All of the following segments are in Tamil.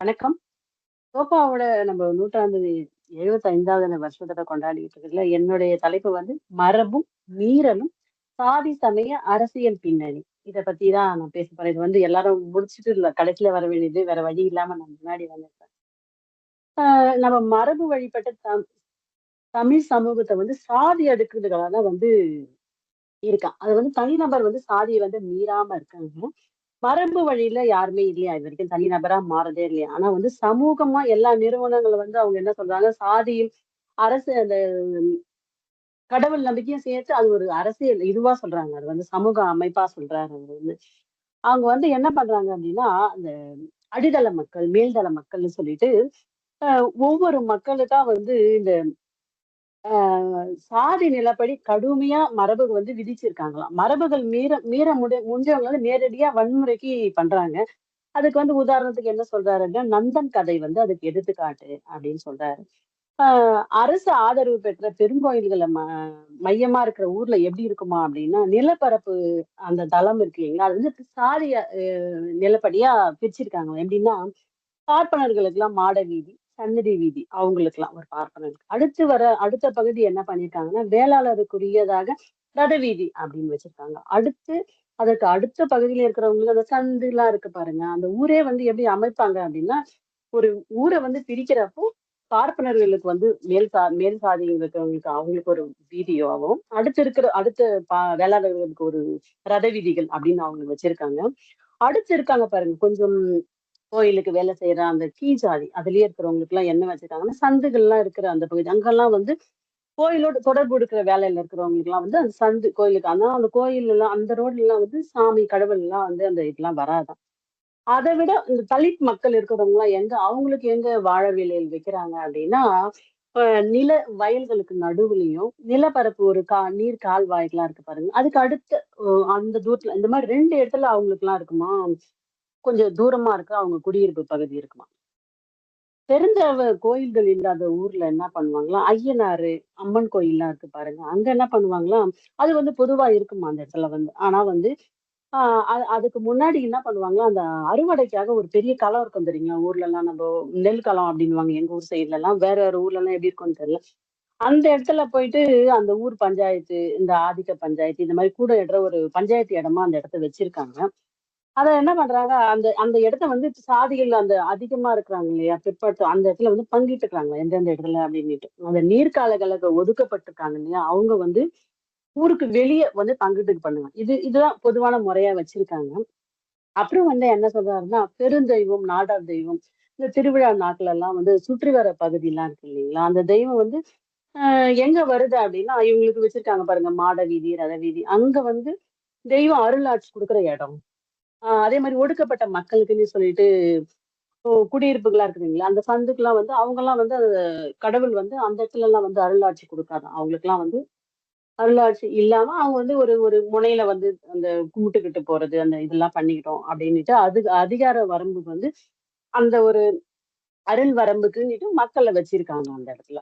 வணக்கம். சோபாவோட நம்ம நூற்றாண்டு 75வது வருஷத்த கொண்டாடிட்டு இருக்குல்ல, என்னுடைய தலைப்பு வந்து மரபும், மீறலும், சாதி, சமய, அரசியல் பின்னணி. இதை பத்தி தான் நான் பேச போறேன். இது வந்து எல்லாரும் முடிச்சுட்டு இல்லை கடைசியில வர வேண்டியது. வேற வழி இல்லாம நான் முன்னாடி வந்துட்டேன். நம்ம மரபு வழிபட்ட தம் தமிழ் சமூகத்தை வந்து சாதி அடுக்குகளால வந்து இருக்கான். அது வந்து தனிநபர் வந்து சாதியை வந்து மீறாம இருக்காங்க. மரபு வழியில யாருமே இல்லையா இது வரைக்கும் தனிநபரா மாறதே இல்லையா? ஆனா வந்து சமூகமா எல்லா நிறுவனங்கள் வந்து அவங்க என்ன சொல்றாங்க, சாதியும், அரசு அந்த கடவுள் நம்பிக்கையும் சேர்த்து அது ஒரு அரசியல் இதுவா சொல்றாங்க. அது வந்து சமூக அமைப்பா சொல்றாரு அவங்க வந்து. அவங்க வந்து என்ன பண்றாங்க அப்படின்னா அந்த அடித்தள மக்கள், மேல்தள மக்கள்னு சொல்லிட்டு, ஒவ்வொரு மக்களுக்கா வந்து இந்த சாதி நிலப்படி கடுமையா மரபு வந்து விதிச்சிருக்காங்களாம். மரபுகள் மீற மீற முடி முடிஞ்சவங்க வந்து நேரடியா வன்முறைக்கு பண்றாங்க. அதுக்கு வந்து உதாரணத்துக்கு என்ன சொல்றாருன்னா, நந்தன் கதை வந்து அதுக்கு எடுத்துக்காட்டு அப்படின்னு சொல்றாரு. ஆஹ் அரசு ஆதரவு பெற்ற பெருங்கோயில்கள ம மையமா இருக்கிற ஊர்ல எப்படி இருக்குமா அப்படின்னா நிலப்பரப்பு அந்த தளம் இருக்கு இல்லைங்களா? அது வந்து சாதிய நிலப்படியா பிரிச்சிருக்காங்களாம். எப்படின்னா, பார்ப்பனர்களுக்கெல்லாம் மாட வீதி, சன்னதி வீதி அவங்களுக்கெல்லாம் ஒரு பார்ப்பனருக்கு. அடுத்து வர அடுத்த பகுதி என்ன பண்ணியிருக்காங்கன்னா, வேளாளருக்குரியதாக ரத வீதி அப்படின்னு வச்சிருக்காங்க. அடுத்து அதற்கு அடுத்த பகுதியில இருக்கிறவங்களுக்கு அந்த சந்துலாம் இருக்கு பாருங்க. அந்த ஊரே வந்து எப்படி அமைப்பாங்க அப்படின்னா, ஒரு ஊரை வந்து பிரிக்கிறப்போ பார்ப்பனர்களுக்கு வந்து மேல் சா மேல் சாதியில் இருக்கிறவங்களுக்கு அவங்களுக்கு ஒரு வீதியாகவும் அடுத்து இருக்கிற அடுத்த பா வேளாளர்களுக்கு ஒரு ரத வீதிகள் அப்படின்னு அவங்க வச்சிருக்காங்க. அடுத்து இருக்காங்க பாருங்க கொஞ்சம் கோயிலுக்கு வேலை செய்யற அந்த கீஜாதி ஜாதி இருக்கிறவங்களுக்கு எல்லாம் என்ன வச்சிருக்காங்கன்னா, சந்துகள்லாம் இருக்கிற அந்த பகுதி. அங்கெல்லாம் வந்து கோயிலோட தொடர்பு இருக்கிற வேலையில இருக்கிறவங்களுக்கு எல்லாம் வந்து அந்த சந்து கோயிலுக்கு ஆனா அந்த கோயில்லலாம் அந்த ரோட்லலாம் வந்து சாமி, கடவுள் எல்லாம் வந்து அந்த இதெல்லாம் வராதான் அதை விட இந்த தலித் மக்கள் இருக்கிறவங்க எல்லாம் எங்க அவங்களுக்கு எங்க வாழ விலையில் வைக்கிறாங்க அப்படின்னா, நில வயல்களுக்கு நடுவுலயும் நிலப்பரப்பு ஒரு கா நீர் கால்வாய்க்கெல்லாம் இருக்கு பாருங்க. அதுக்கு அடுத்த அந்த தூரத்துல இந்த மாதிரி ரெண்டு இடத்துல அவங்களுக்கு எல்லாம் இருக்குமா, கொஞ்சம் தூரமா இருக்க அவங்க குடியிருப்பு பகுதி இருக்குமா. தெரிஞ்சவ கோயில்கள் இல்லாத ஊர்ல என்ன பண்ணுவாங்களாம், ஐயனாறு அம்மன் கோயில்லாம் இருக்கு பாருங்க. அங்க என்ன பண்ணுவாங்களாம், அது வந்து பொதுவா இருக்குமா அந்த இடத்துல வந்து. ஆனா வந்து ஆஹ் அது அதுக்கு முன்னாடி என்ன பண்ணுவாங்கன்னா, அந்த அறுவடைக்காக ஒரு பெரிய களம் இருக்கும் தெரியுங்களா? எல்லாம் நம்ம நெல் களம் அப்படின்வாங்க எங்க ஊர் சைட்லலாம். வேற வேற ஊர்ல எல்லாம் எப்படி இருக்கும்னு தெரியல. அந்த இடத்துல போயிட்டு அந்த ஊர் பஞ்சாயத்து, இந்த ஆதிக்க பஞ்சாயத்து இந்த மாதிரி கூட இடுற ஒரு பஞ்சாயத்து இடமா அந்த இடத்த வச்சிருக்காங்க. அத என்ன பண்றாங்க, அந்த அந்த இடத்த வந்து சாதிகள் அந்த அதிகமா இருக்கிறாங்க இல்லையா? பிற்பட்டு அந்த இடத்துல வந்து பங்கிட்டுக்கிறாங்க. எந்தெந்த இடத்துல அப்படின்னுட்டு அந்த நீர்க்காலங்களுக்கு ஒதுக்கப்பட்டிருக்காங்க இல்லையா? அவங்க வந்து ஊருக்கு வெளியே வந்து பங்கிட்டு பண்ணுவாங்க. இது இதுதான் பொதுவான முறையா வச்சிருக்காங்க. அப்புறம் வந்து என்ன சொல்றாருன்னா, பெருந்தெய்வம், நாடார் தெய்வம், இந்த திருவிழா நாட்கள் எல்லாம் வந்து சுற்றி வர பகுதிலாம் இருக்கு இல்லைங்களா? அந்த தெய்வம் வந்து எங்க வருது அப்படின்னா இவங்களுக்கு வச்சிருக்காங்க பாருங்க மாட வீதி, ரத வீதி. அங்க வந்து தெய்வம் அருளாட்சி கொடுக்குற இடம். அதே மாதிரி ஒடுக்கப்பட்ட மக்களுக்குன்னு சொல்லிட்டு குடியிருப்புகளா இருக்குதுங்களா? அந்த சந்துக்கெல்லாம் வந்து அவங்கலாம் வந்து கடவுள் வந்து அந்த இடத்துல எல்லாம் வந்து அருளாட்சி கொடுக்காது அவங்களுக்குலாம் வந்து அருளாட்சி இல்லாம அவங்க வந்து ஒரு ஒரு முனையில வந்து அந்த கும்பிட்டுக்கிட்டு போறது, அந்த இதெல்லாம் பண்ணிக்கிட்டோம் அப்படின்னுட்டு அது அதிகார வரம்புக்கு வந்து அந்த ஒரு அருள் வரம்புக்குன்னுட்டு மக்களை வச்சிருக்காங்க அந்த இடத்துல.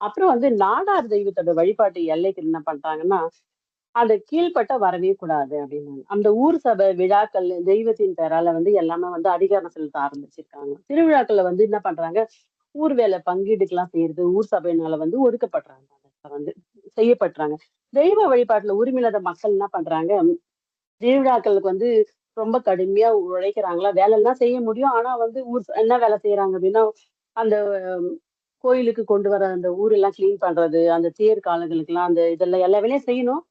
அப்புறம் வந்து நாடார் தெய்வத்தோட வழிபாட்டு எல்லைக்கு என்ன பண்றாங்கன்னா, அந்த கீழ்பட்ட வரவே கூடாது அப்படின்னு அந்த ஊர் சபை விழாக்கள் தெய்வத்தின் பெயரால வந்து எல்லாமே வந்து அதிகாரம் செலுத்த ஆரம்பிச்சிருக்காங்க. திருவிழாக்கள்ல வந்து என்ன பண்றாங்க, ஊர் வேலை பங்கீடுக்கெல்லாம் செய்யறது ஊர் சபையினால வந்து ஒதுக்கப்படுறாங்க வந்து செய்யப்படுறாங்க தெய்வ வழிபாட்டுல உரிமையில்லாத மக்கள் என்ன பண்றாங்க, திருவிழாக்களுக்கு வந்து ரொம்ப கடுமையா உழைக்கிறாங்களா, வேலைலாம் செய்ய முடியும். ஆனா வந்து ஊர் என்ன வேலை செய்யறாங்க அப்படின்னா அந்த கோயிலுக்கு கொண்டு வர அந்த ஊரெல்லாம் கிளீன் பண்றது, அந்த தேர் காலங்களுக்கெல்லாம் அந்த இதெல்லாம் எல்லா வேலையும் செய்யணும்.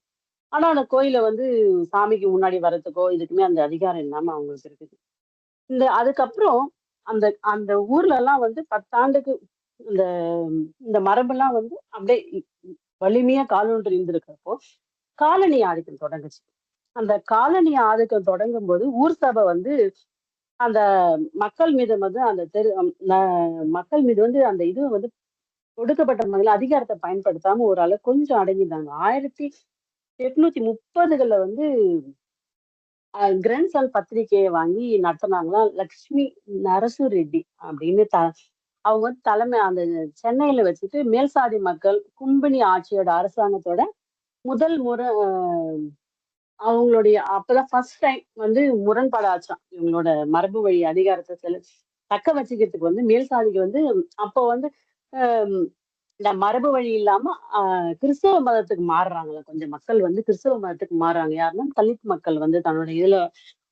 ஆனா அந்த கோயில வந்து சாமிக்கு முன்னாடி வர்றதுக்கோ இதுக்குமே அந்த அதிகாரம் இல்லாம அவங்களுக்கு இருக்குது. இந்த அதுக்கப்புறம் அந்த அந்த ஊர்ல எல்லாம் வந்து பத்தாண்டுக்கு இந்த இந்த மரபெல்லாம் வந்து அப்படியே வலிமையா காலூன்று இருந்திருக்கிறப்போ, காலனி ஆதிக்கம் தொடங்குச்சு. அந்த காலனி ஆதிக்கம் தொடங்கும்போது, ஊர் சபை வந்து அந்த மக்கள் மீது வந்து அந்த தெரு ந மக்கள் மீது வந்து அந்த இது வந்து ஒடுக்கப்பட்ட முறையில் அதிகாரத்தை பயன்படுத்தாம ஒரு அளவு கொஞ்சம் அடங்கிட்டாங்க. 1830கள்ல வந்து கிரன்சால் பத்திரிகையை வாங்கி நடத்துனாங்களாம். லக்ஷ்மி நரசு ரெட்டி அப்படின்னு த அவங்க வந்து தலைமை அந்த சென்னையில வச்சுட்டு மேல்சாதி மக்கள் கும்பினி ஆட்சியோட அரசாங்கத்தோட முதல் முறை அவங்களுடைய அப்பதான் ஃபர்ஸ்ட் டைம் வந்து முரண்பாடாச்சான் இவங்களோட மரபு வழி அதிகாரத்தை செலு தக்க வச்சுக்கிறதுக்கு வந்து மேல் சாதிக்கு வந்து அப்போ வந்து இந்த மரபு வழி இல்லாம கிறிஸ்தவ மதத்துக்கு மாறுறாங்களா கொஞ்சம் மக்கள் வந்து கிறிஸ்தவ மதத்துக்கு மாறுறாங்க. யாருன்னா தலித் மக்கள் வந்து தன்னோட இதுல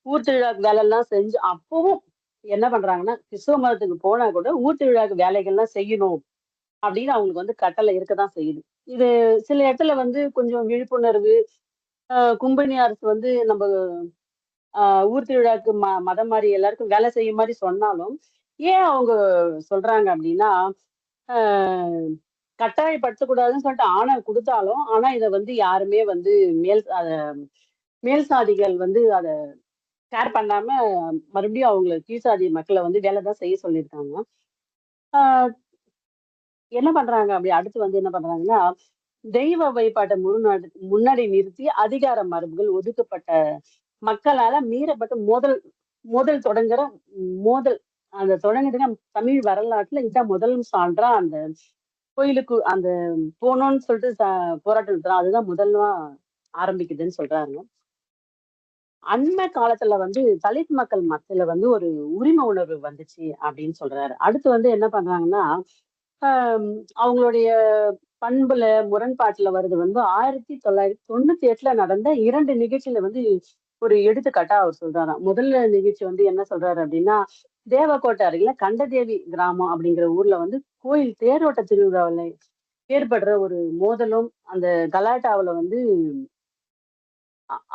ஊர் திருவிழாக்கு வேலை எல்லாம் செஞ்சு அப்பவும் என்ன பண்றாங்கன்னா கிறிஸ்தவ மதத்துக்கு போனா கூட ஊர் திருவிழாக்கு வேலைகள்லாம் செய்யணும் அப்படின்னு அவங்களுக்கு வந்து கட்டளை இருக்கதான் செய்யுது. இது சில இடத்துல வந்து கொஞ்சம் விழிப்புணர்வு ஆஹ் கும்பனி அரசு வந்து நம்ம ஊர் திருவிழாக்கு ம மதம் மாதிரி எல்லாருக்கும் வேலை செய்யும் மாதிரி சொன்னாலும் ஏன் அவங்க சொல்றாங்க அப்படின்னா ஆஹ் கட்டாயப்படுத்தக்கூடாதுன்னு சொல்லிட்டு ஆணை கொடுத்தாலும் ஆனா இதை வந்து யாருமே வந்து மேல் அத மேல் சாதிகள் வந்து அதை கேர் பண்ணாம மறுபடியும் அவங்களை கீழ் சாதி மக்களை வந்து வேலை தான் செய்ய சொல்லியிருக்காங்க. ஆஹ் என்ன பண்றாங்க? அப்படி அடுத்து வந்து என்ன பண்றாங்கன்னா தெய்வ வழிபாட்டை முன்னாடி முன்னாடி நிறுத்தி அதிகார மரபுகள் ஒதுக்கப்பட்ட மக்களால மீறப்பட்ட மோதல் மோதல் தொடங்குற மோதல் அந்த தொடங்குதுன்னா தமிழ் வரலாற்றுல இதான் முதல் சான்றா அந்த கோயிலுக்கு அந்த போனோம்னு சொல்லிட்டு போராட்டம் நடத்துறோம். அதுதான் முதல்வா ஆரம்பிக்குதுன்னு சொல்றாங்க. அண்மை காலத்துல வந்து தலித் மக்கள் மத்தியில வந்து ஒரு உரிமை உணர்வு வந்துச்சு அப்படின்னு சொல்றாரு. அடுத்து வந்து என்ன பண்றாங்கன்னா ஆஹ் அவங்களுடைய பண்புல முரண்பாட்டுல வருது வந்து ஆயிரத்தி தொள்ளாயிரத்தி தொண்ணூத்தி எட்டுல நடந்த இரண்டு நிகழ்ச்சியில வந்து ஒரு எடுத்துக்காட்டா அவர் சொல்றாராம். முதல்ல நிகழ்ச்சி வந்து என்ன சொல்றாரு அப்படின்னா தேவக்கோட்டை அருகில கண்டதேவி கிராமம் அப்படிங்கிற ஊர்ல வந்து கோயில் தேரோட்ட திருவிழாவில் ஏற்படுற ஒரு மோதலும் அந்த கலாட்டாவுல வந்து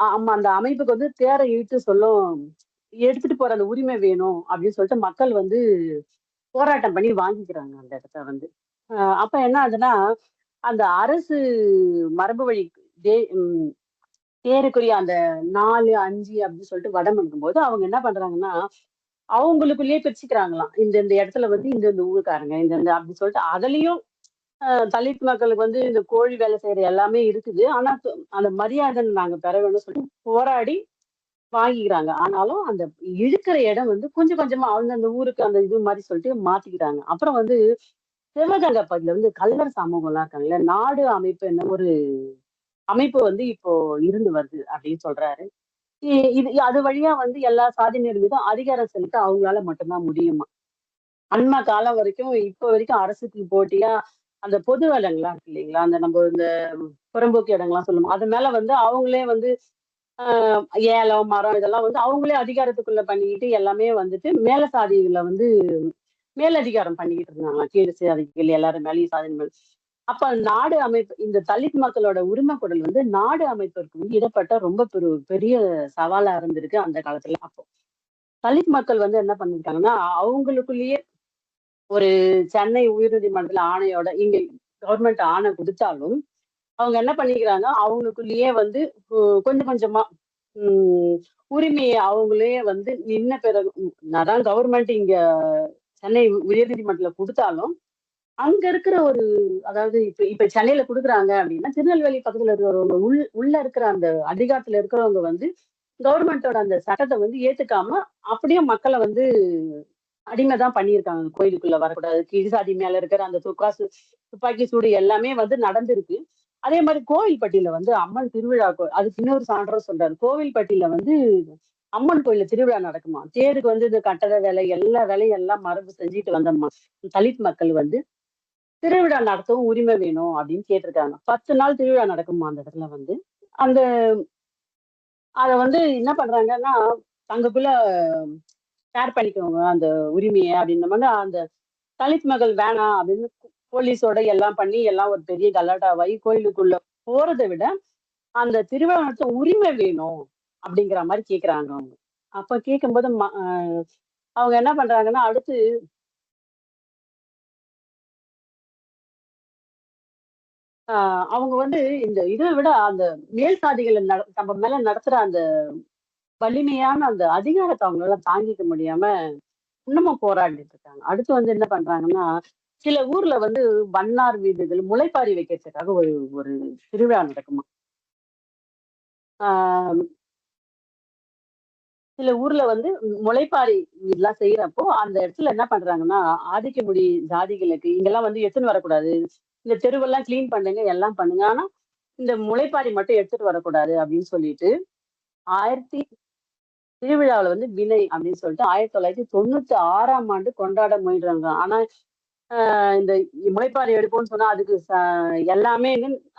ஆமா அந்த அமைப்புக்கு வந்து தேரை இழுத்து சொல்லும் எடுத்துட்டு போற அந்த உரிமை வேணும் அப்படின்னு சொல்லிட்டு மக்கள் வந்து போராட்டம் பண்ணி வாங்கிக்கிறாங்க அந்த இடத்த வந்து. ஆஹ் அப்ப என்ன ஆகுதுன்னா அந்த அரசு மரபு வழி தே- உம் தேருக்குரிய அந்த நாலு அஞ்சு அப்படின்னு சொல்லிட்டு வடம் எடுக்கும்போது அவங்க என்ன பண்றாங்கன்னா அவங்களுக்குள்ளேயே பிரிச்சுக்கிறாங்களாம். இந்த இந்த இடத்துல வந்து இந்த இந்த ஊருக்காரங்க இந்த இந்த அப்படின்னு சொல்லிட்டு அதுலயும் ஆஹ் தலித் மக்களுக்கு வந்து இந்த கோழி வேலை செய்யற எல்லாமே இருக்குது. ஆனா அந்த மரியாதை நாங்க பெற வேணும்னு சொல்லிட்டு போராடி வாங்கிக்கிறாங்க. ஆனாலும் அந்த இழுக்கிற இடம் வந்து கொஞ்சம் கொஞ்சமா அவங்க அந்த ஊருக்கு அந்த இது மாதிரி சொல்லிட்டு மாத்திக்கிறாங்க அப்புறம் வந்து சிவகங்கை பகுதியில வந்து கல்லர் சமூகம் எல்லாம் இருக்காங்கல்ல நாடு அமைப்பு என்ன ஒரு அமைப்பு வந்து இப்போ இருந்து வருது அப்படின்னு சொல்றாரு. இ- இது அது வழியா வந்து எல்லா சாதியினர் மீதும் அதிகாரம் செலுத்த அவங்களால மட்டும்தான் முடியுமா? அண்மை காலம் வரைக்கும் இப்போ வரைக்கும் அரசுக்கு போட்டியா? அந்த பொது இடங்கள்லாம் இருக்கு இல்லைங்களா? அந்த நம்ம இந்த புறம்போக்கு இடங்கள்லாம் சொல்லுவோம். அது மேல வந்து அவங்களே வந்து ஆஹ் ஏலம் மரம் இதெல்லாம் வந்து அவங்களே அதிகாரத்துக்குள்ள பண்ணிக்கிட்டு எல்லாமே வந்துட்டு மேல சாதிகளை வந்து மேலதிகாரம் பண்ணிக்கிட்டு இருந்தாங்க. கீழ் சாதிகள் எல்லாரும் மேலேயும் சாதனை அப்ப நாடு அமைப்பு இந்த தலித் மக்களோட உரிமை குரல் வந்து நாடு அமைப்பிற்கு வந்து இடப்பட்ட ரொம்ப பெரு பெரிய சவாலா இருந்திருக்கு அந்த காலத்துல அப்போ. தலித் மக்கள் வந்து என்ன பண்ணிருக்காங்கன்னா அவங்களுக்குள்ளேயே ஒரு சென்னை உயர்நீதிமன்றத்துல ஆணையோட இங்க கவர்மெண்ட் ஆணை கொடுத்தாலும் அவங்க என்ன பண்ணிக்கிறாங்க அவங்களுக்குள்ளேயே வந்து கொஞ்சம் கொஞ்சமா உம், உரிமையை அவங்களே வந்து நின்ன பிறகு உம், அதான் கவர்மெண்ட் இங்க சென்னை உயர்நீதிமன்றத்துல கொடுத்தாலும் அங்க இருக்கிற ஒரு அதாவது இப்ப இப்ப சென்னையில கொடுக்குறாங்க அப்படின்னா திருநெல்வேலி பக்கத்துல இருக்கிறவங்க உள் உள்ள இருக்கிற அந்த அதிகாரத்துல இருக்கிறவங்க வந்து கவர்மெண்டோட அந்த சட்டத்தை வந்து ஏத்துக்காம அப்படியே மக்களை வந்து அடிமைதான் பண்ணியிருக்காங்க. கோயிலுக்குள்ள வரக்கூடாது கீழ்சாதி மேல இருக்கிற அந்த துக்காசு துப்பாக்கி சூடு எல்லாமே வந்து நடந்திருக்கு. அதே மாதிரி கோவில்பட்டியில வந்து அம்மன் திருவிழா கோ- அதுக்கு இன்னொரு சான்றம் சொல்றாரு. கோவில்பட்டியில வந்து அம்மன் கோயில்ல திருவிழா நடக்குமா? தேருக்கு வந்து இந்த கட்டட வேலை எல்லா வேலையும் எல்லாம் மரபு செஞ்சுட்டு வந்தம்மா தலித் மக்கள் வந்து திருவிழா நடத்தவும் உரிமை வேணும் அப்படின்னு கேட்டிருக்காங்க. பத்து நாள் திருவிழா நடக்குமா அந்த இடத்துல வந்து? அந்த அத வந்து என்ன பண்றாங்கன்னா தங்களுக்குள்ள ஷேர் பண்ணிக்கோங்க அந்த உரிமையை அப்படின்ற மாதிரி அந்த தலித் மகள் வேணாம் அப்படின்னு போலீஸோட எல்லாம் பண்ணி எல்லாம் ஒரு பெரிய கலாட்டாவாகி கோயிலுக்குள்ள போறதை விட அந்த திருவிழா நடத்த உரிமை வேணும் அப்படிங்கிற மாதிரி கேக்குறாங்க அவங்க. அப்ப கேட்கும்போது ம- அவங்க என்ன பண்றாங்கன்னா அடுத்து அவங்க வந்து இந்த இதை விட அந்த மேல் சாதிகளை நம்ம மேல நடத்துற அந்த வலிமையான அந்த அதிகாரத்தை அவங்களால தாங்கிக்க முடியாம இன்னமும் போராடிட்டு இருக்காங்க. அடுத்து வந்து என்ன பண்றாங்கன்னா சில ஊர்ல வந்து வண்ணார் வீடுகள் முளைப்பாரி வைக்கிறதுக்காக ஒரு ஒரு திருவிழா நடக்குமா? ஆஹ் சில ஊர்ல வந்து முளைப்பாரி இதெல்லாம் செய்யறப்போ அந்த இடத்துல என்ன பண்றாங்கன்னா ஆதிக்கமுடி ஜாதிகளுக்கு இங்கெல்லாம் வந்து எடுத்துன்னு வரக்கூடாது. இந்த தெருவெல்லாம் கிளீன் பண்ணுங்க எல்லாம் பண்ணுங்க. ஆனா இந்த முளைப்பாரி மட்டும் எடுத்துட்டு வரக்கூடாது அப்படின்னு சொல்லிட்டு ஆயிரத்தி திருவிழாவில் வந்து வினை அப்படின்னு சொல்லிட்டு ஆயிரத்தி தொள்ளாயிரத்தி தொண்ணூத்தி ஆறாம் ஆண்டு கொண்டாட முயன்றாங்க. ஆனா ஆஹ் இந்த முளைப்பாறை எடுப்போம்னு சொன்னா அதுக்கு எல்லாமே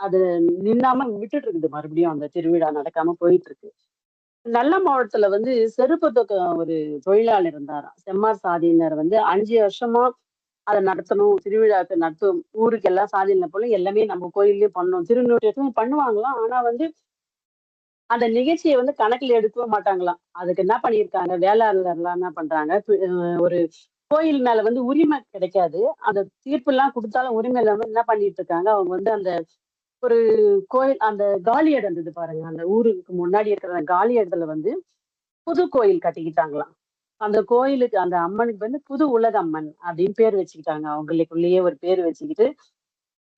அது நின்னாம விட்டுட்டு இருக்குது மறுபடியும் அந்த திருவிழா நடக்காம போயிட்டு இருக்கு நல்ல மாவட்டத்துல வந்து செருப்பு தொக்க ஒரு தொழிலாளர் இருந்தாராம். செம்மார் சாதியினர் வந்து அஞ்சு வருஷமா அதை நடத்தணும் திருவிழாக்கு நடத்தும் ஊருக்கு எல்லாம் சாதியினர் போல எல்லாமே நம்ம கோயில்லயே பண்ணணும். திருநூற்றத்தும் பண்ணுவாங்களாம். ஆனா வந்து அந்த நிகழ்ச்சியை வந்து கணக்குல எடுக்கவே மாட்டாங்களாம். அதுக்கு என்ன பண்ணியிருக்காங்க? வேளாளர்லாம் என்ன பண்றாங்க? ஒரு கோயில் மேல வந்து உரிமை கிடைக்காது. அந்த தீர்ப்பு எல்லாம் கொடுத்தாலும் உரிமை வந்து என்ன பண்ணிட்டு இருக்காங்க? அவங்க வந்து அந்த ஒரு கோயில் அந்த காலி இடம் இருந்தது பாருங்க. அந்த ஊருக்கு முன்னாடி இருக்கிற காலி இடத்துல வந்து புது கோயில் கட்டிக்கிட்டாங்களாம். அந்த கோயிலுக்கு அந்த அம்மனுக்கு வந்து புது உலக அம்மன் அப்படின்னு பேர் வச்சுக்கிட்டாங்க. அவங்களுக்குள்ளேயே ஒரு பேர் வச்சுக்கிட்டு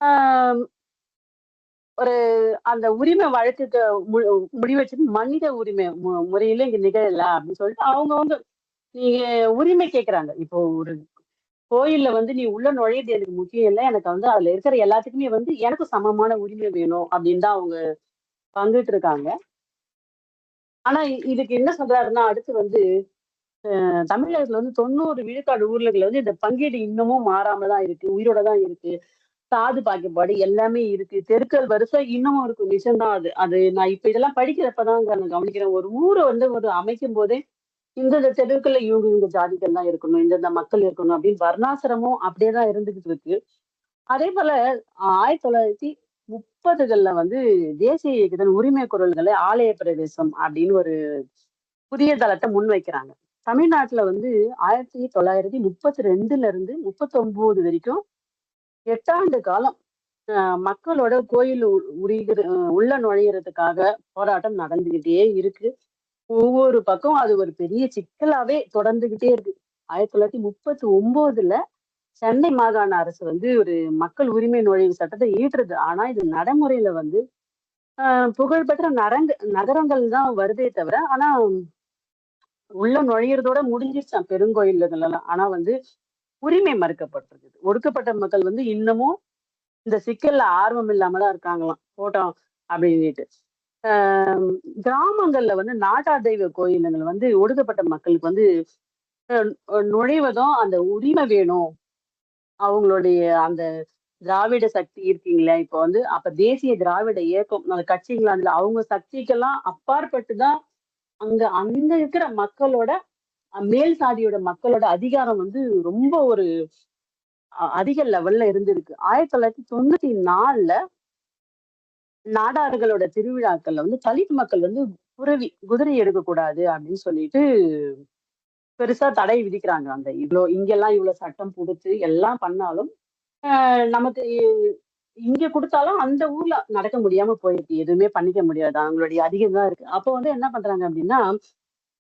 ஆஹ் ஒரு அந்த உரிமை வழக்கு மு- முடிவெடுத்து மனித உரிமை முறையில இங்க நிகழல அப்படின்னு சொல்லிட்டு அவங்கவங்க நீங்க உரிமை கேக்குறாங்க. இப்போ ஒரு கோயில்ல வந்து நீ உள்ள நுழையது எனக்கு முக்கியம் இல்லை. எனக்கு வந்து அதுல இருக்கிற எல்லாத்துக்குமே வந்து எனக்கு சமமான உரிமை வேணும் அப்படின்னு தான் அவங்க பங்குட்டு இருக்காங்க. ஆனா இதுக்கு என்ன சொல்றாருன்னா அடுத்து வந்து தமிழகத்துல வந்து தொண்ணூறு விழுக்காடு ஊர்ல வந்து இந்த பங்கீடு இன்னமும் மாறாம தான் இருக்கு. உயிரோட தான் இருக்கு. சாது பாக்குப்பாடு எல்லாமே இருக்கு. தெருக்கள் வரிசை இன்னமும் இருக்கும் நிஜம்தான் அது. அது நான் இப்ப இதெல்லாம் படிக்கிறப்பதான் நான் கவனிக்கிறேன். ஒரு ஊரை வந்து ஒரு அமைக்கும் போதே இந்தந்த தெருக்கள்ல இவங்க இவங்க ஜாதிகள் தான் இருக்கணும். இந்தந்த மக்கள் இருக்கணும் அப்படின்னு வர்ணாசிரமும் அப்படியே தான் இருந்துகிட்டு இருக்கு. அதே போல ஆயிரத்தி தொள்ளாயிரத்தி முப்பதுகள்ல வந்து தேசிய இயக்கத்தின் உரிமை குரல்களை ஆலய பிரவேசம் அப்படின்னு ஒரு புதிய தளத்தை முன்வைக்கிறாங்க. தமிழ்நாட்டுல வந்து ஆயிரத்தி தொள்ளாயிரத்தி முப்பத்தி ரெண்டுல இருந்து முப்பத்தி ஒன்பது வரைக்கும் எட்டாண்டு காலம் ஆஹ் மக்களோட கோயில் உரிகிற உள்ள நுழையிறதுக்காக போராட்டம் நடந்துகிட்டே இருக்கு. ஒவ்வொரு பக்கம் அது ஒரு பெரிய சிக்கலாவே தொடர்ந்துகிட்டே இருக்கு. ஆயிரத்தி தொள்ளாயிரத்தி முப்பத்தி ஒன்பதுல சென்னை மாகாண அரசு வந்து ஒரு மக்கள் உரிமை நுழைவு சட்டத்தை ஈட்டுறது. ஆனா இது நடைமுறையில வந்து ஆஹ் புகழ்பெற்ற நரங்க நகரங்கள் தான் வருதே தவிர ஆனா உள்ள நுழையிறதோட முடிஞ்சிருச்சான் பெருங்கோயில் எல்லாம் ஆனா வந்து உரிமை மறுக்கப்பட்டிருக்குது. ஒடுக்கப்பட்ட மக்கள் வந்து இன்னமும் இந்த சிக்கல்ல ஆர்வம் இல்லாம தான் இருக்காங்களாம். போட்டோம் அப்படின்னுட்டு. ஆஹ் கிராமங்கள்ல வந்து நாட்டார் தெய்வ கோயிலுங்கள் வந்து ஒடுக்கப்பட்ட மக்களுக்கு வந்து அஹ் நுழைவதும் அந்த உரிமை வேணும். அவங்களுடைய அந்த திராவிட சக்தி இருக்கீங்களா இப்போ வந்து அப்ப தேசிய திராவிட இயக்கம் அந்த கட்சிகள் அதுல அவங்க சக்திக்கெல்லாம் அப்பாற்பட்டு தான் அங்க அங்க இருக்கிற மக்களோட மேல் சாதியோட மக்களோட அதிகாரம் வந்து ரொம்ப ஒரு அதிக லெவல்ல இருந்திருக்கு. ஆயிரத்தி தொள்ளாயிரத்தி தொண்ணூத்தி நாலுல நாடார்களோட திருவிழாக்கள்ல வந்து தலித் மக்கள் வந்து புரவி குதிரை எடுக்கக்கூடாது அப்படின்னு சொல்லிட்டு பெருசா தடை விதிக்கிறாங்க அந்த இவ்வளோ இங்கெல்லாம் இவ்வளவு சட்டம் பிடிச்சி எல்லாம் பண்ணாலும் ஆஹ் நமக்கு இங்க கொடுத்தாலும் அந்த ஊர்ல நடக்க முடியாம போயிருக்கு. எதுவுமே பண்ணிக்க முடியாது. அவங்களுடைய அதிகம் தான் இருக்கு. அப்போ வந்து என்ன பண்றாங்க அப்படின்னா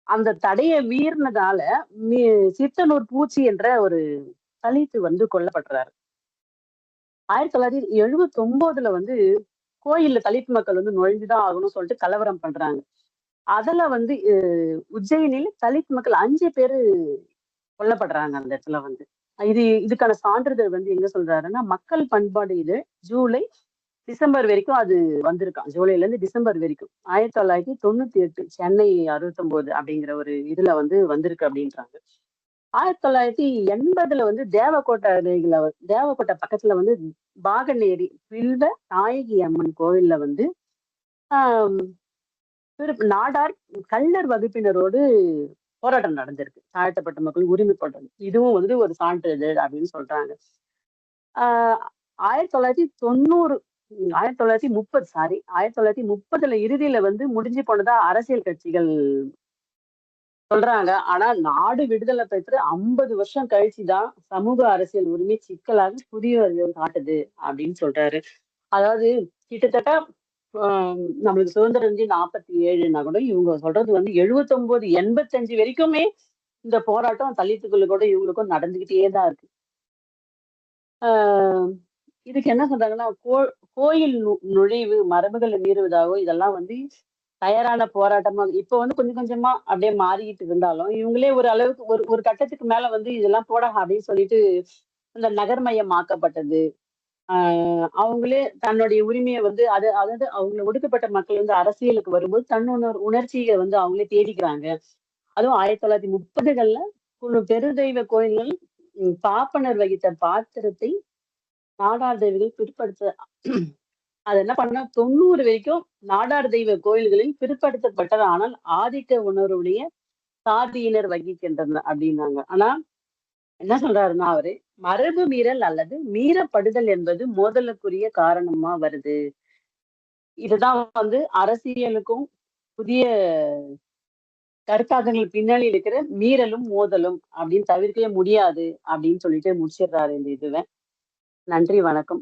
அந்த தடையை மீறினதால சித்தனூர் பூச்சி என்ற ஒரு தலித்து வந்து கொல்லப்படுறாரு. ஆயிரத்தி தொள்ளாயிரத்தி எழுபத்தி ஒன்பதுல வந்து கோயில்ல தலித்து மக்கள் வந்து நுழைஞ்சுதான் ஆகணும்னு சொல்லிட்டு கலவரம் பண்றாங்க. அதுல வந்து அஹ், உஜ்ஜயினில தலித் மக்கள் அஞ்சு பேரு கொல்லப்படுறாங்க அந்த இடத்துல வந்து. இது இதுக்கான சான்றிதழ் வந்து எங்க சொல்றாருன்னா மக்கள் பண்பாடு இது ஜூலை டிசம்பர் வரைக்கும் அது வந்திருக்கான் ஜூலைல இருந்து டிசம்பர் வரைக்கும். ஆயிரத்தி தொள்ளாயிரத்தி தொண்ணூத்தி எட்டு சென்னை அறுபத்தொன்பது அப்படிங்கிற ஒரு இதுல வந்து வந்திருக்கு அப்படின்றாங்க. ஆயிரத்தி தொள்ளாயிரத்தி எண்பதுல வந்து தேவக்கோட்டை அருகில தேவக்கோட்டை பக்கத்துல வந்து பாகநேரி வில்வ நாயகி அம்மன் கோவில்ல வந்து ஆஹ் நாடார் கள்ளர் வகுப்பினரோடு போராட்டம் நடந்திருக்கு. தாழ்த்தப்பட்ட மக்கள் உரிமை போராட்டம் இதுவும் வந்து ஒரு சான்றிதழ் அப்படின்னு சொல்றாங்க. ஆஹ் ஆயிரத்தி தொள்ளாயிரத்தி தொண்ணூறு ஆயிரத்தி தொள்ளாயிரத்தி முப்பது சாரி ஆயிரத்தி தொள்ளாயிரத்தி முப்பதுல இறுதியில வந்து முடிஞ்சு போனதா அரசியல் கட்சிகள் சொல்றாங்க. ஆனா நாடு விடுதலை பெற்று ஐம்பது வருஷம் கழிச்சுதான் சமூக அரசியல் உரிமை சிக்கலாக புதிய காட்டுது அப்படின்னு சொல்றாரு. அதாவது கிட்டத்தட்ட நம்மளுக்கு சுதந்திரம் இருந்து நாற்பத்தி ஏழுனா கூட இவங்க சொல்றது வந்து எழுபத்தொன்பது எண்பத்தஞ்சு வரைக்குமே இந்த போராட்டம் தலித்துக்குள்ள கூட இவங்களுக்கும் நடந்துகிட்டே தான் இருக்கு. ஆஹ் இதுக்கு என்ன சொல்றாங்கன்னா கோ கோயில் நு- நுழைவு மரபுகளை மீறுவதாகவோ இதெல்லாம் வந்து தயாரான போராட்டமா இப்ப வந்து கொஞ்சம் கொஞ்சமா அப்படியே மாறிக்கிட்டு இருந்தாலும் இவங்களே ஒரு அளவுக்கு ஒரு ஒரு கட்டத்துக்கு மேல வந்து இதெல்லாம் போடாது அப்படின்னு சொல்லிட்டு இந்த நகர்மயமாக்கப்பட்டது. அவங்களே தன்னுடைய உரிமையை வந்து அது அதாவது அவங்க ஒடுக்கப்பட்ட மக்கள் வந்து அரசியலுக்கு வரும்போது தன்னுணர் உணர்ச்சியை வந்து அவங்களே தேடிக்கிறாங்க. அதுவும் ஆயிரத்தி தொள்ளாயிரத்தி முப்பதுகள்ல குழு பெருதெய்வ கோயில்கள் பாப்பனர் வகித்த பாத்திரத்தை நாடார் தெய்வங்கள் பிற்படுத்த அது என்ன பண்ண தொண்ணூறு வரைக்கும் நாடார் தெய்வ கோயில்களில் பிற்படுத்தப்பட்டது. ஆனால் ஆதிக்க உணர்வுடைய சாதியினர் வகிக்கின்றனர் அப்படின்னாங்க. ஆனா என்ன சொல்றாருன்னா அவரு மரபு மீறல் அல்லது மீறப்படுதல் என்பது மோதலுக்குரிய காரணமா வருது. இதுதான் வந்து அரசியலுக்கும் புதிய கருத்தாக்கங்கள் பின்னணி இருக்கிற மீறலும் மோதலும் அப்படின்னு தவிர்க்கவே முடியாது அப்படின்னு சொல்லிட்டு முடிச்சிடுறாரு இந்த இதுவை. நன்றி வணக்கம்.